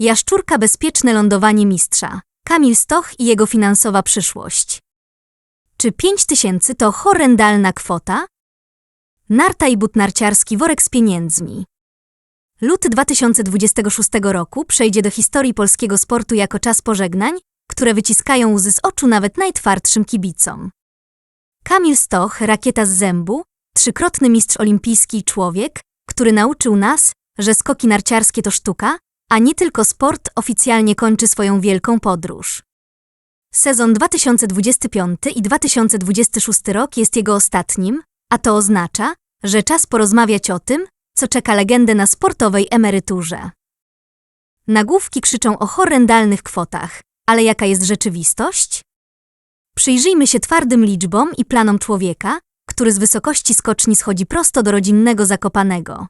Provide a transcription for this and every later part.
Jaszczurka bezpieczne lądowanie mistrza. Kamil Stoch i jego finansowa przyszłość. Czy 5 tysięcy to horrendalna kwota? Narta i but narciarski worek z pieniędzmi. Luty 2026 roku przejdzie do historii polskiego sportu jako czas pożegnań, które wyciskają łzy z oczu nawet najtwardszym kibicom. Kamil Stoch, rakieta z zębu, trzykrotny mistrz olimpijski i człowiek, który nauczył nas, że skoki narciarskie to sztuka, a nie tylko sport, oficjalnie kończy swoją wielką podróż. Sezon 2025 i 2026 rok jest jego ostatnim, a to oznacza, że czas porozmawiać o tym, co czeka legendę na sportowej emeryturze. Nagłówki krzyczą o horrendalnych kwotach, ale jaka jest rzeczywistość? Przyjrzyjmy się twardym liczbom i planom człowieka, który z wysokości skoczni schodzi prosto do rodzinnego Zakopanego.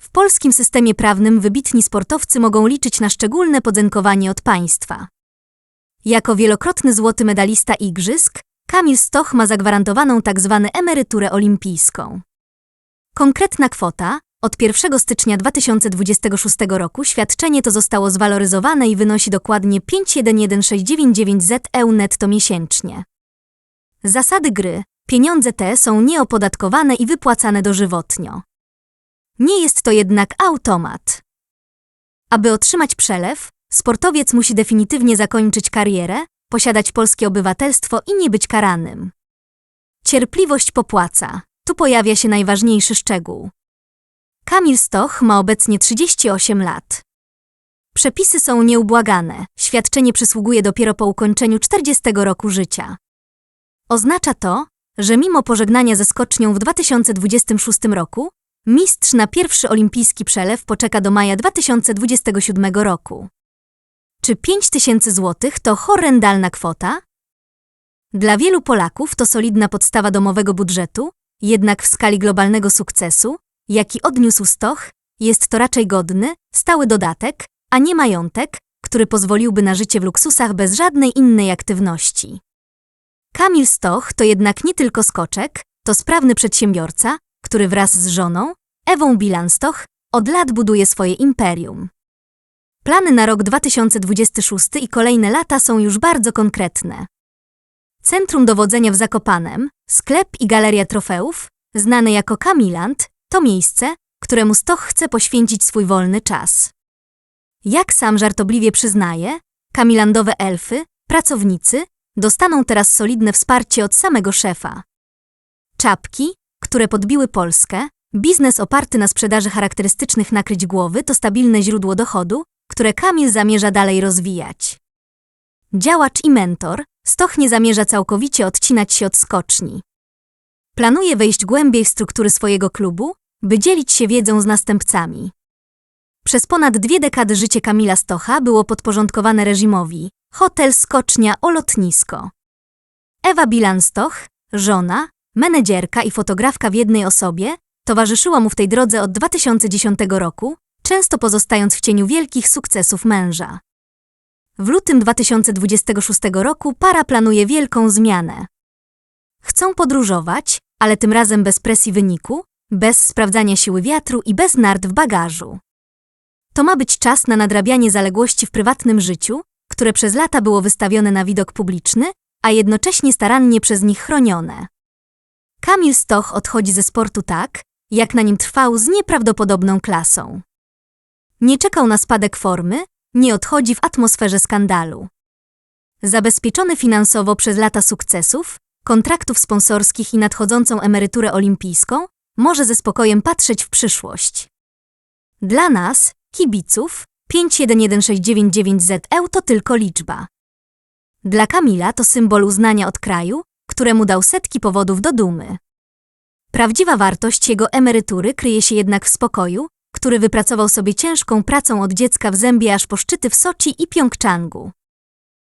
W polskim systemie prawnym wybitni sportowcy mogą liczyć na szczególne podziękowanie od państwa. Jako wielokrotny złoty medalista igrzysk, Kamil Stoch ma zagwarantowaną tzw. emeryturę olimpijską. Konkretna kwota od 1 stycznia 2026 roku świadczenie to zostało zwaloryzowane i wynosi dokładnie 511699 ZEU netto miesięcznie. Zasady gry. Pieniądze te są nieopodatkowane i wypłacane dożywotnio. Nie jest to jednak automat. Aby otrzymać przelew, sportowiec musi definitywnie zakończyć karierę, posiadać polskie obywatelstwo i nie być karanym. Cierpliwość popłaca. Tu pojawia się najważniejszy szczegół. Kamil Stoch ma obecnie 38 lat. Przepisy są nieubłagane. Świadczenie przysługuje dopiero po ukończeniu 40 roku życia. Oznacza to, że mimo pożegnania ze skocznią w 2026 roku, mistrz na pierwszy olimpijski przelew poczeka do maja 2027 roku. Czy 5 tysięcy złotych to horrendalna kwota? Dla wielu Polaków to solidna podstawa domowego budżetu, jednak w skali globalnego sukcesu, jaki odniósł Stoch, jest to raczej godny, stały dodatek, a nie majątek, który pozwoliłby na życie w luksusach bez żadnej innej aktywności. Kamil Stoch to jednak nie tylko skoczek, to sprawny przedsiębiorca, który wraz z żoną, Ewą Bilanstoch, od lat buduje swoje imperium. Plany na rok 2026 i kolejne lata są już bardzo konkretne. Centrum dowodzenia w Zakopanem, sklep i galeria trofeów, znane jako Kamiland, to miejsce, któremu Stoch chce poświęcić swój wolny czas. Jak sam żartobliwie przyznaje, kamilandowe elfy, pracownicy, dostaną teraz solidne wsparcie od samego szefa. Czapki, które podbiły Polskę, biznes oparty na sprzedaży charakterystycznych nakryć głowy to stabilne źródło dochodu, które Kamil zamierza dalej rozwijać. Działacz i mentor, Stoch nie zamierza całkowicie odcinać się od skoczni. Planuje wejść głębiej w struktury swojego klubu, by dzielić się wiedzą z następcami. Przez ponad dwie dekady życie Kamila Stocha było podporządkowane reżimowi. Hotel, skocznia, o lotnisko. Ewa Bilanstoch, żona, menedżerka i fotografka w jednej osobie, towarzyszyła mu w tej drodze od 2010 roku, często pozostając w cieniu wielkich sukcesów męża. W lutym 2026 roku para planuje wielką zmianę. Chcą podróżować, ale tym razem bez presji wyniku, bez sprawdzania siły wiatru i bez nart w bagażu. To ma być czas na nadrabianie zaległości w prywatnym życiu, które przez lata było wystawione na widok publiczny, a jednocześnie starannie przez nich chronione. Kamil Stoch odchodzi ze sportu tak, jak na nim trwał z nieprawdopodobną klasą. Nie czekał na spadek formy, nie odchodzi w atmosferze skandalu. Zabezpieczony finansowo przez lata sukcesów, kontraktów sponsorskich i nadchodzącą emeryturę olimpijską, może ze spokojem patrzeć w przyszłość. Dla nas, kibiców, 511699 ZEU to tylko liczba. Dla Kamila to symbol uznania od kraju, któremu dał setki powodów do dumy. Prawdziwa wartość jego emerytury kryje się jednak w spokoju, który wypracował sobie ciężką pracą od dziecka w zębie aż po szczyty w Soczi i Pjongczangu.